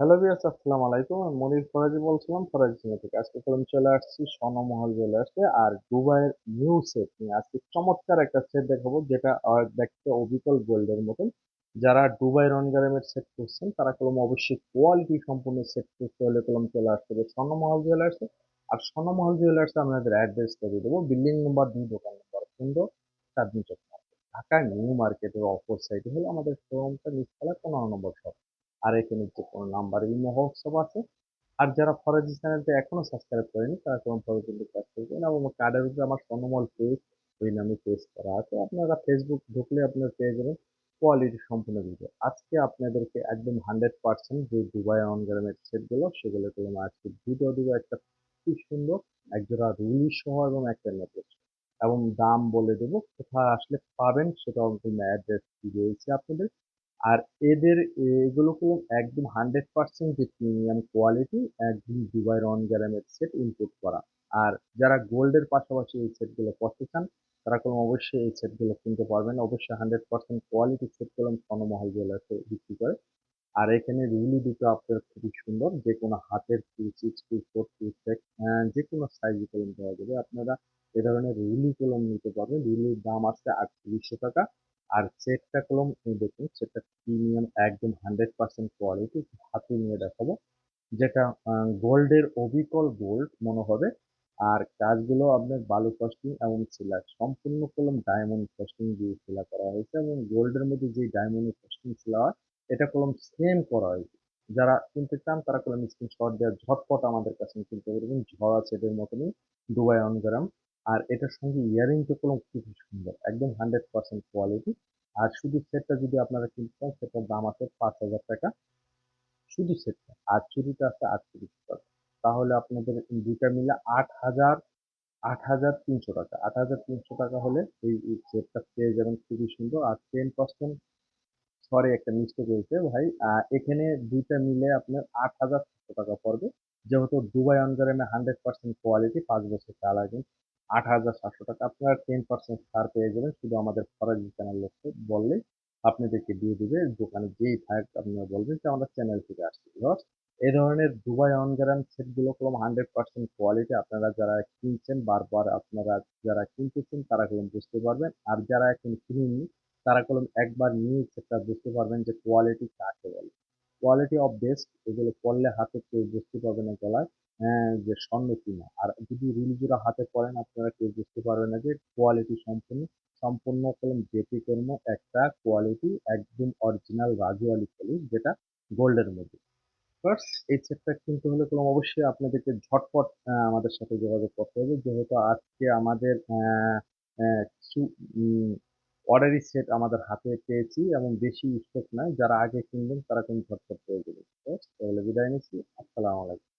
Hello viewers আসসালামু আলাইকুম। আমি মনির ফরাজি বলছিলাম, ফরাজি সিনেমা থেকে। আজকে আমি চলে আসছি স্বর্ণমহল জুয়েলার্সে আর দুবাইয়ের নিউ সেট নিয়ে। আজকে চমৎকার একটা সেট দেখাবো, যেটা দেখতে অবিকল গোল্ডের মতন। যারা দুবাই রনগারামের সেট করছেন, তারা কলম অবশ্যই কোয়ালিটি সম্পূর্ণ সেট করতে হলে কলম চলে আসতে হবে স্বর্ণমহল জুয়েলার্সে আর স্বর্ণমহল জুয়েলার্সে আপনাদের অ্যাড্রেসটা দিয়ে দেবো। বিল্ডিং নম্বর দুই, দোকান নম্বর পনেরো চাঁদনি চক ঢাকা নিউ মার্কেটের অপর সাইডে হলো আমাদের শোরুমটা নিচতলা পনেরো নম্বর শপ আর এখানে যে কোনো নাম্বার ইমো হোয়াটসঅ্যাপ আছে। আর যারা ফরাজি চ্যানেলটা এখনও সাবস্ক্রাইব করেনি, তারা কোনো ফরাজি সাবস্ক্রাইব করবেন এবং কার্ডের উপরে আমার স্বর্ণমল পেজ ওই নামে পেজ করা আছে। আপনারা ফেসবুক ঢুকলে আপনার পেয়ে যাবেন কোয়ালিটি সম্পূর্ণ ভিডিও আজকে আপনাদেরকে একদম হান্ড্রেড পার্সেন্ট যে দুবাই অন গ্রামের সেটগুলো সেগুলো করে আজকে ভিডিও দেবো একটা খুব সুন্দর একজোড়া রুলি সহ এবং একটা নেকলেস এবং দাম বলে দেবো, কোথায় আসলে পাবেন সেটাও আমি অ্যাড্রেস দিয়েছি আপনাদের। আর এদের এগুলো হলো একদম হান্ড্রেড পার্সেন্ট যে প্রিমিয়াম কোয়ালিটি একদম দুবাই রন গ্যারামের সেট ইনপুট করা। আর যারা গোল্ডের পাশাপাশি এই সেটগুলো করতে চান, তারা কোনো অবশ্যই এই সেটগুলো কিনতে পারবেন অবশ্যই হান্ড্রেড পার্সেন্ট কোয়ালিটি সেটগুলো স্বর্ণমহল জুয়েলার্সে বিক্রি করে। আর এখানে রুলি দুটো আপনার খুবই সুন্দর, যে কোনো হাতের two six two four two set যে কোনো সাইজ কলম দেওয়া যাবে। আপনারা এ ধরনের রুলি কলম নিতে পারবেন। রুলির দাম আছে আটত্রিশশো টাকা। আর সেটটা কলম দেখুন, সেটা প্রিমিয়াম একদম হান্ড্রেড পার্সেন্ট কোয়ালিটি হাতে নিয়ে দেখাবো। যেটা গোল্ডের অবিকল গোল্ড মনে হবে। আর কাজগুলো আপনার বালু কস্টিং এবং সিলার সম্পূর্ণ কলম ডায়মন্ড কস্টিং দিয়ে সিলা করা হয়েছে এবং গোল্ডের মধ্যে যে ডায়মন্ড কস্টিং সিলা হয়, এটা কলম সেম করা হয়েছে যারা কিনতে চান, তারা কলম স্ক্রিনশট দেওয়া ঝটপট আমাদের কাছে কিনতে পারবেন। ঝড়া সেটের মতনই, দুবাই অনগ্রাম আর এটার সঙ্গে ইয়ারিংটা কলম খুবই সুন্দর, একদম হান্ড্রেড পার্সেন্ট কোয়ালিটি আর শুধু সেটটা যদি আপনারা কিনতে চান, সেটার দাম আছে পাঁচ হাজার টাকা। শুধু সেটটা, আর চুরিটা আছে আটত্রিশ টাকা। তাহলে আপনাদের দুইটা মিলে আট হাজার আট হাজার তিনশো টাকা। আট হাজার তিনশো টাকা হলে এই সেটটা পেয়ে যাবেন খুবই সুন্দর। আর টেন পার্সেন্ট সরি একটা মিস্টেক হয়েছে ভাই। এখানে দুইটা মিলে আপনার আট হাজার টাকা পড়বে। যেহেতু দুবাই অনগারেমে হান্ড্রেড পার্সেন্ট কোয়ালিটি পাঁচ বছর চালাবেন। আট হাজার সাতশো টাকা আপনারা টেন পার্সেন্ট ছাড় পেয়ে যাবেন শুধু আমাদের ফরাজি চ্যানেল লোককে বললে আপনাদেরকে দিয়ে দিবে দোকানে যেই থাক আপনারা বলবেন যে আমাদের চ্যানেল থেকে আসছি। আসছে এই ধরনের দুবাই অন গ্যারান সেটগুলো কলম হান্ড্রেড পার্সেন্ট কোয়ালিটি আপনারা যারা কিনছেন বারবার আপনারা যারা কিনতেছেন তারা কলম বুঝতে পারবেন। আর যারা এখন কিনেননি তারা কলম একবার নিয়ে সেটা বুঝতে পারবেন যে কোয়ালিটি কাকে বলে। কোয়ালিটি অফ বেস্ট এগুলো পরলে হাতে কেউ বুঝতে পারবে না গলায় হ্যাঁ, যে স্বর্ণ কিনা। আর যদি রিলজোড়া হাতে পড়েন আপনারা কেউ বুঝতে পারবেন না যে কোয়ালিটি সম্পূর্ণ সম্পূর্ণ কলম ব্যতিক্রম একটা কোয়ালিটি একদম অরিজিনাল রাজুয়ালি পলিশ যেটা গোল্ডের মধ্যে। এই সেটটা কিনতে হলে কলম অবশ্যই আপনাদেরকে ঝটপট আমাদের সাথে যোগাযোগ করতে হবে। যেহেতু আজকে আমাদের কিছু অর্ডারি সেট আমাদের হাতে পেয়েছি এবং বেশি স্টক নাই। যারা আগে কিনবেন তারা কিন্তু ঝটপট পেয়ে যাবে তাহলে বিদায় নিচ্ছি। আসসালামু আলাইকুম।